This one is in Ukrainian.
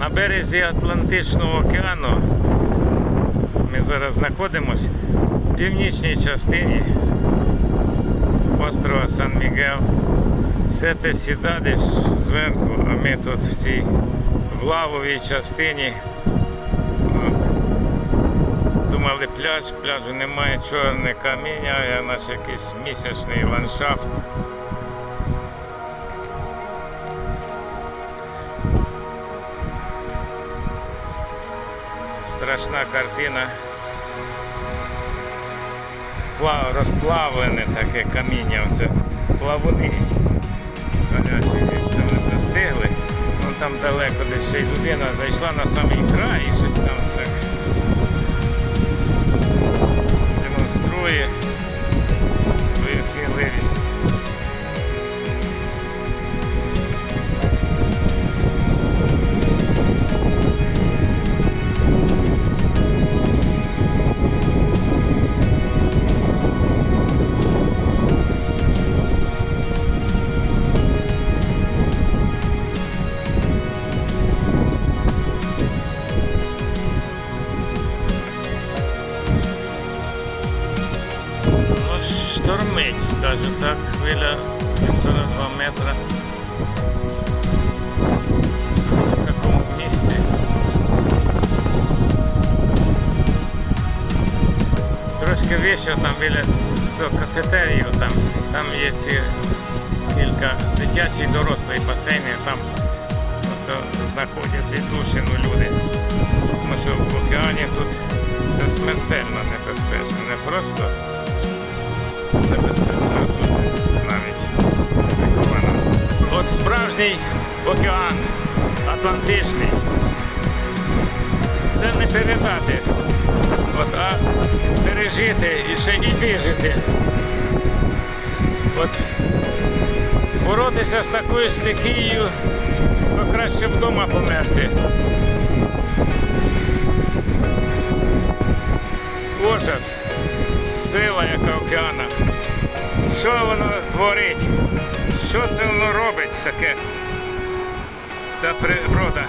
На березі Атлантичного океану ми зараз знаходимося в північній частині острова Сан-Мігел. Все те сідати зверху, а ми тут в цій лавовій частині. Думали пляж, пляжу немає, чорне каміння, а наш якийсь місячний ландшафт. Страшна картина. Розплавлене таке каміння, оце плавуни. Це ми застигли. Вон там далеко десь ще й людина зайшла на самий край і щось там штормить, скажу так, хвиля 42 метра. В такому місці. Трошки вище там біля цього кафетерію, там, там є ці кілька дитячий і дорослий басейни, там ото, знаходять віддушину люди. Тому що в океані тут це смертельно небезпечно, не просто От справжній океан Атлантичний. Це не передати. От, а пережити і ще і вижити. От боротися з такою стихією, то краще вдома померти. Ужас, сила яка океана. Що воно творить? Що це воно робить таке? Ця природа.